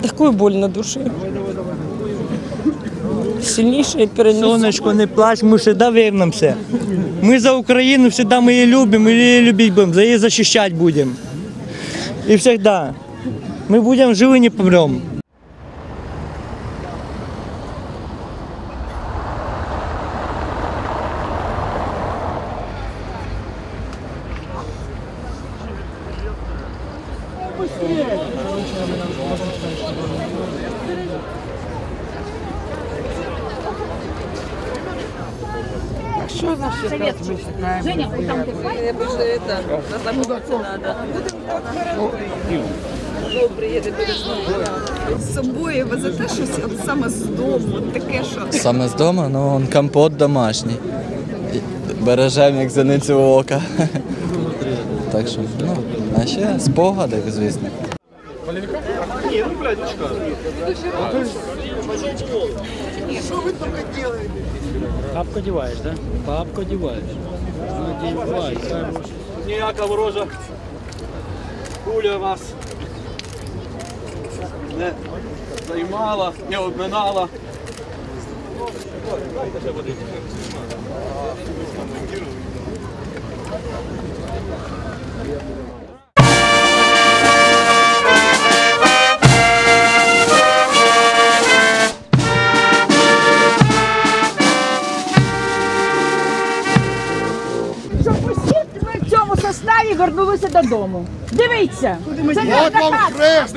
Такую боль на душе. Сильніше перенесу. Сонечко, не плач, ми завжди вернемося. Ми за Україну завжди ми її любимо, ми її любити будемо, за її захищати будемо. І завжди. Ми будемо живі, не помремо. З собою везете щось от саме з дому, от таке, що? Саме з дому, ну он компот домашній. Бережемо як зеницю ока. Так що, ну, а ще спогади, звісно. Папку одеваешь, да? Папку одеваешь. Надевай, хорош. ніяка ворожа куля вас не займала, не обминала. Щоб усі ми в цьому составі вернулися додому. Дивіться, це не наказ.